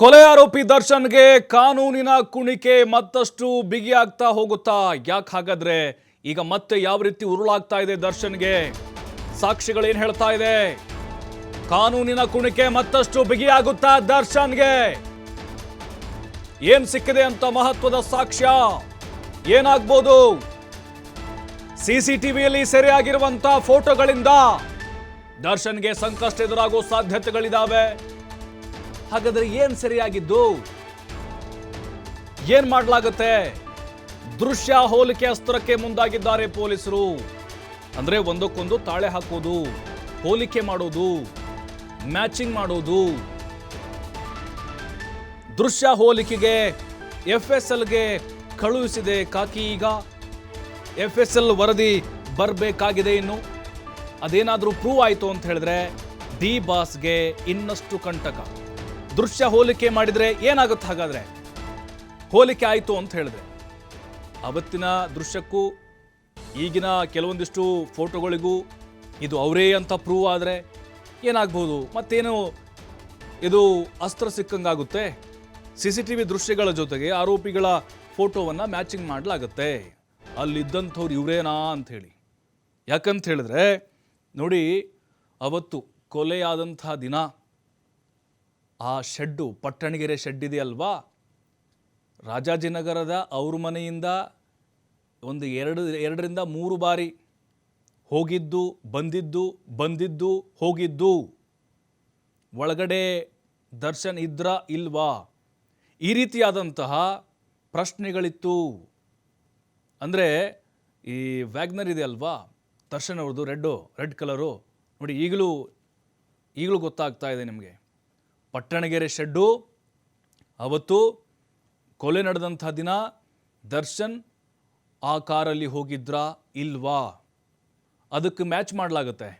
ಕೊಲೆ ಆರೋಪಿ ದರ್ಶನ್ಗೆ ಕಾನೂನಿನ ಕುಣಿಕೆ ಮತ್ತಷ್ಟು ಬಿಗಿಯಾಗ್ತಾ ಹೋಗುತ್ತಾ? ಯಾಕೆ ಹಾಗಾದ್ರೆ? ಈಗ ಮತ್ತೆ ಯಾವ ರೀತಿ ಉರುಳಾಗ್ತಾ ಇದೆ ದರ್ಶನ್ಗೆ? ಸಾಕ್ಷಿಗಳೇನು ಹೇಳ್ತಾ ಇದೆ? ಕಾನೂನಿನ ಕುಣಿಕೆ ಮತ್ತಷ್ಟು ಬಿಗಿಯಾಗುತ್ತಾ ದರ್ಶನ್ಗೆ? ಏನ್ ಸಿಕ್ಕಿದೆ ಅಂತ ಮಹತ್ವದ ಸಾಕ್ಷ್ಯ? ಏನಾಗ್ಬೋದು? ಸಿಸಿಟಿವಿಯಲ್ಲಿ ಸೆರೆಯಾಗಿರುವಂತಹ ಫೋಟೋಗಳಿಂದ ದರ್ಶನ್ಗೆ ಸಂಕಷ್ಟ ಎದುರಾಗೋ ಸಾಧ್ಯತೆಗಳಿದಾವೆ. ಹಾಗಾದ್ರೆ ಏನ್ ಸರಿಯಾಗಿದ್ದು? ಏನ್ ಮಾಡಲಾಗುತ್ತೆ? ದೃಶ್ಯ ಹೋಲಿಕೆ ಅಸ್ತ್ರಕ್ಕೆ ಮುಂದಾಗಿದ್ದಾರೆ ಪೊಲೀಸರು. ಅಂದ್ರೆ ಒಂದಕ್ಕೊಂದು ತಾಳೆ ಹಾಕೋದು, ಹೋಲಿಕೆ ಮಾಡೋದು, ಮ್ಯಾಚಿಂಗ್ ಮಾಡೋದು. ದೃಶ್ಯ ಹೋಲಿಕೆಗೆ ಎಫ್ ಎಸ್ ಎಲ್ಗೆ ಕಳುಹಿಸಿದೆ ಕಾಕಿ ಈಗ. ಎಫ್ ಎಸ್ ಎಲ್ ವರದಿ ಬರಬೇಕಾಗಿದೆ ಇನ್ನು. ಅದೇನಾದರೂ ಪ್ರೂವ್ ಆಯಿತು ಅಂತ ಹೇಳಿದ್ರೆ ಡಿ ಬಾಸ್ಗೆ ಇನ್ನಷ್ಟು ಕಂಟಕ. ದೃಶ್ಯ ಹೋಲಿಕೆ ಮಾಡಿದರೆ ಏನಾಗುತ್ತೆ ಹಾಗಾದರೆ? ಹೋಲಿಕೆ ಆಯಿತು ಅಂತ ಹೇಳಿದ್ರೆ. ಅವತ್ತಿನ ದೃಶ್ಯಕ್ಕೂ ಈಗಿನ ಕೆಲವೊಂದಿಷ್ಟು ಫೋಟೋಗಳಿಗೂ ಇದು ಅವರೇ ಅಂತ ಪ್ರೂವ್ ಆದರೆ ಏನಾಗ್ಬೋದು? ಮತ್ತೇನು ಇದು ಅಸ್ತ್ರ ಸಿಕ್ಕಂಗಾಗುತ್ತೆ? ಸಿ ಸಿ ಟಿ ವಿ ದೃಶ್ಯಗಳ ಜೊತೆಗೆ ಆರೋಪಿಗಳ ಫೋಟೋವನ್ನು ಮ್ಯಾಚಿಂಗ್ ಮಾಡಲಾಗುತ್ತೆ. ಅಲ್ಲಿದ್ದಂಥವ್ರು ಇವರೇನಾ ಅಂಥೇಳಿ ಯಾಕಂತ ಹೇಳಿದ್ರೆ ನೋಡಿ, ಅವತ್ತು ಕೊಲೆಯಾದಂಥ ದಿನ ಆ ಶೆಡ್ಡು, ಪಟ್ಟಣಗೆರೆ ಶೆಡ್ ಇದೆಯಲ್ವಾ? ರಾಜಾಜಿನಗರದ ಅವ್ರ ಮನೆಯಿಂದ ಒಂದು ಎರಡು, ಎರಡರಿಂದ ಮೂರು ಬಾರಿ ಹೋಗಿದ್ದು, ಬಂದಿದ್ದು ಬಂದಿದ್ದು, ಹೋಗಿದ್ದು. ಒಳಗಡೆ ದರ್ಶನ್ ಇದ್ರ ಇಲ್ವಾ? ಈ ರೀತಿಯಾದಂತಹ ಪ್ರಶ್ನೆಗಳಿತ್ತು. ಅಂದರೆ ಈ ವ್ಯಾಗ್ನರ್ ಇದೆ ಅಲ್ವಾ? ದರ್ಶನ್ ಅವ್ರದ್ದು ರೆಡ್ಡು, ರೆಡ್ ಕಲರು. ನೋಡಿ, ಈಗಲೂ ಈಗಲೂ ಗೊತ್ತಾಗ್ತಾ ಇದೆ ನಿಮಗೆ. ಪಟ್ಟಣಗೆರೆ ಶೆಡ್ಡು, ಅವತ್ತು ಕೊಲೆ ನಡೆದಂಥ ದಿನ ದರ್ಶನ್ ಆ ಕಾರಲ್ಲಿ ಹೋಗಿದ್ರಾ ಇಲ್ವಾ? ಅದಕ್ಕೆ ಮ್ಯಾಚ್ ಮಾಡಲಾಗುತ್ತೆ.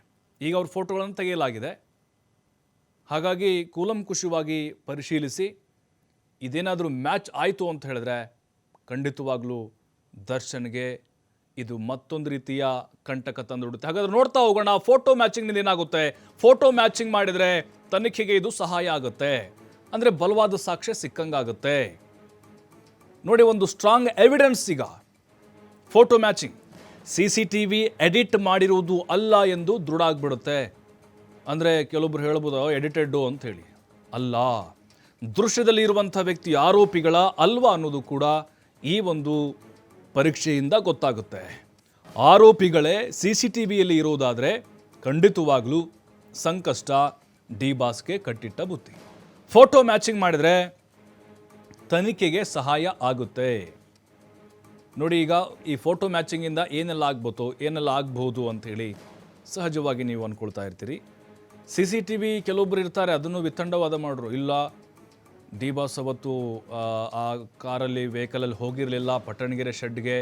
ಈಗ ಅವ್ರ ಫೋಟೋಗಳನ್ನು ತೆಗೆಯಲಾಗಿದೆ. ಹಾಗಾಗಿ ಕೂಲಂಕುಷವಾಗಿ ಪರಿಶೀಲಿಸಿ, ಇದೇನಾದರೂ ಮ್ಯಾಚ್ ಆಯಿತು ಅಂತ ಹೇಳಿದ್ರೆ ಖಂಡಿತವಾಗಲೂ ದರ್ಶನ್ಗೆ ಇದು ಮತ್ತೊಂದು ರೀತಿಯ ಕಂಟಕ ತಂದುಬಿಡುತ್ತೆ. ಹಾಗಾದ್ರೆ ನೋಡ್ತಾ ಹೋಗೋಣ ಫೋಟೋ ಮ್ಯಾಚಿಂಗ್ನಿಂದ ಏನಾಗುತ್ತೆ? ಫೋಟೋ ಮ್ಯಾಚಿಂಗ್ ಮಾಡಿದರೆ ತನಿಖೆಗೆ ಇದು ಸಹಾಯ ಆಗುತ್ತೆ. ಅಂದರೆ ಬಲವಾದ ಸಾಕ್ಷ್ಯ ಸಿಕ್ಕಂಗಾಗುತ್ತೆ. ನೋಡಿ, ಒಂದು ಸ್ಟ್ರಾಂಗ್ ಎವಿಡೆನ್ಸ್ ಈಗ. Photo matching C C T V edit ಮಾಡಿರುವುದು ಅಲ್ಲ ಎಂದು ದೃಢ ಆಗ್ಬಿಡುತ್ತೆ ಅಂದರೆ ಕೆಲವೊಬ್ರು ಹೇಳ್ಬೋದು ಎಡಿಟೆಡ್ಡು ಅಂತ ಹೇಳಿ. ಅಲ್ಲ. ದೃಶ್ಯದಲ್ಲಿ ಇರುವಂಥ ವ್ಯಕ್ತಿ ಆರೋಪಿಗಳ ಅಲ್ವಾ ಅನ್ನೋದು ಕೂಡ ಈ ಒಂದು ಪರೀಕ್ಷೆಯಿಂದ ಗೊತ್ತಾಗುತ್ತೆ. ಆರೋಪಿಗಳೇ ಸಿ ಸಿ ಟಿ ವಿಯಲ್ಲಿ ಇರೋದಾದರೆ ಖಂಡಿತವಾಗಲೂ ಸಂಕಷ್ಟ, ಡಿ ಬಾಸ್ಗೆ ಕಟ್ಟಿಟ್ಟ ಬುತ್ತಿ. ಫೋಟೋ ಮ್ಯಾಚಿಂಗ್ ಮಾಡಿದರೆ ತನಿಖೆಗೆ ಸಹಾಯ ಆಗುತ್ತೆ. ನೋಡಿ ಈಗ ಈ ಫೋಟೋ ಮ್ಯಾಚಿಂಗಿಂದ ಏನೆಲ್ಲ ಆಗ್ಬೋದು ಏನೆಲ್ಲ ಆಗ್ಬೋದು ಅಂಥೇಳಿ ಸಹಜವಾಗಿ ನೀವು ಅಂದ್ಕೊಳ್ತಾ ಇರ್ತೀರಿ. ಸಿ ಸಿ ಟಿ ವಿ ಕೆಲವೊಬ್ಬರು ಇರ್ತಾರೆ, ಅದನ್ನು ವಿತಂಡವಾದ ಮಾಡ್ರು. ಇಲ್ಲ ಡಿ ಬಾಸ್ ಅವತ್ತು ಆ, ಕಾರಲ್ಲಿ ವೆಹಿಕಲಲ್ಲಿ ಹೋಗಿರಲಿಲ್ಲ. ಪಟ್ಟಣಗೆರೆ ಶೆಡ್ಗೆ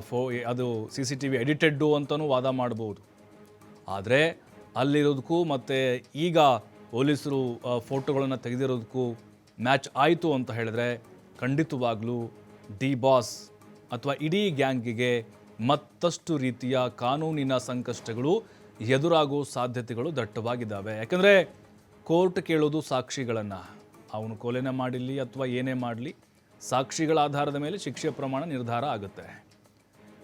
ಫೋ ಅದು C C T V edited ಅಂತಲೂ ವಾದ ಮಾಡ್ಬೋದು. ಆದರೆ ಅಲ್ಲಿರೋದಕ್ಕೂ ಮತ್ತು ಈಗ ಪೊಲೀಸರು ಫೋಟೋಗಳನ್ನು ತೆಗೆದಿರೋದಕ್ಕೂ ಮ್ಯಾಚ್ ಆಯಿತು ಅಂತ ಹೇಳಿದ್ರೆ ಖಂಡಿತವಾಗ್ಲೂ ಡಿ ಬಾಸ್ ಅಥವಾ ಇಡೀ ಗ್ಯಾಂಗಿಗೆ ಮತ್ತಷ್ಟು ರೀತಿಯ ಕಾನೂನಿನ ಸಂಕಷ್ಟಗಳು ಎದುರಾಗೋ ಸಾಧ್ಯತೆಗಳು ದಟ್ಟವಾಗಿದ್ದಾವೆ. ಯಾಕಂದರೆ ಕೋರ್ಟ್ ಕೇಳೋದು ಸಾಕ್ಷಿಗಳನ್ನು. ಅವನು ಕೊಲೆನೇ ಮಾಡಿರಲಿ ಅಥವಾ ಏನೇ ಮಾಡಲಿ, ಸಾಕ್ಷಿಗಳ ಆಧಾರದ ಮೇಲೆ ಶಿಕ್ಷೆ ಪ್ರಮಾಣ ನಿರ್ಧಾರ ಆಗುತ್ತೆ.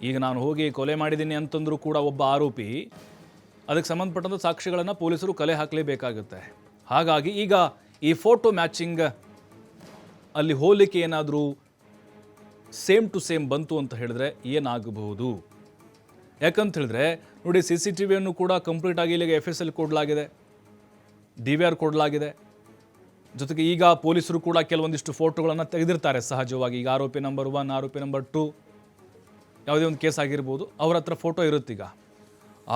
ಈಗ ನಾನು ಹೋಗಿ ಕೊಲೆ ಮಾಡಿದ್ದೀನಿ ಅಂತಂದರೂ ಕೂಡ ಒಬ್ಬ ಆರೋಪಿ, ಅದಕ್ಕೆ ಸಂಬಂಧಪಟ್ಟಂಥ ಸಾಕ್ಷಿಗಳನ್ನು ಪೊಲೀಸರು ಕಲೆ ಹಾಕಲೇಬೇಕಾಗುತ್ತೆ. ಹಾಗಾಗಿ ಈಗ ಈ ಫೋಟೋ ಮ್ಯಾಚಿಂಗ್ ಅಲ್ಲಿ ಹೋಲಿಕೆ ಏನಾದರೂ ಸೇಮ್ ಟು ಸೇಮ್ ಬಂತು ಅಂತ ಹೇಳಿದ್ರೆ ಏನಾಗಬಹುದು? ಯಾಕಂತ ಹೇಳಿದ್ರೆ, ನೋಡಿ, ಸಿ ಸಿ ಟಿ ವಿಯನ್ನು ಕೂಡ ಕಂಪ್ಲೀಟ್ ಆಗಿ ಇಲ್ಲಿಗೆ ಎಫ್ ಎಸ್ ಎಲ್ ಕೊಡಲಾಗಿದೆ. ಡಿ ವಿ ಆರ್ ಕೊಡಲಾಗಿದೆ. ಜೊತೆಗೆ ಈಗ ಪೊಲೀಸರು ಕೂಡ ಕೆಲವೊಂದಿಷ್ಟು ಫೋಟೋಗಳನ್ನು ತೆಗೆದಿರ್ತಾರೆ. ಸಹಜವಾಗಿ ಈಗ ಆರೋಪಿ ನಂಬರ್ ಒನ್, ಆರೋಪಿ ನಂಬರ್ ಟು ಯಾವುದೇ ಒಂದು ಕೇಸ್ ಆಗಿರ್ಬೋದು, ಅವ್ರ ಹತ್ರ ಫೋಟೋ ಇರುತ್ತೀಗ.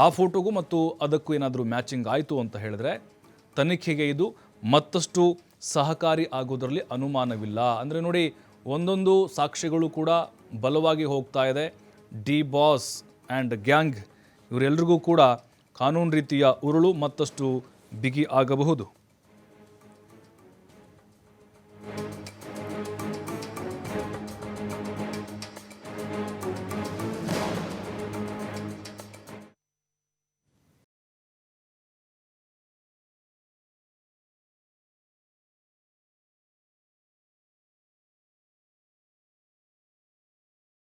ಆ ಫೋಟೋಗೂ ಮತ್ತು ಅದಕ್ಕೂ ಏನಾದರೂ ಮ್ಯಾಚಿಂಗ್ ಆಯಿತು ಅಂತ ಹೇಳಿದ್ರೆ ತನಿಖೆಗೆ ಇದು ಮತ್ತಷ್ಟು ಸಹಕಾರಿ ಆಗೋದರಲ್ಲಿ ಅನುಮಾನವಿಲ್ಲ. ಅಂದರೆ ನೋಡಿ, ಒಂದೊಂದು ಸಾಕ್ಷಿಗಳು ಕೂಡ ಬಲವಾಗಿ ಹೋಗ್ತಾ ಇದೆ. ಡಿ ಬಾಸ್ ಆ್ಯಂಡ್ ಗ್ಯಾಂಗ್ ಇವರೆಲ್ಲರಿಗೂ ಕೂಡ ಕಾನೂನು ರೀತಿಯ ಉರುಳು ಮತ್ತಷ್ಟು ಬಿಗಿ ಆಗಬಹುದು.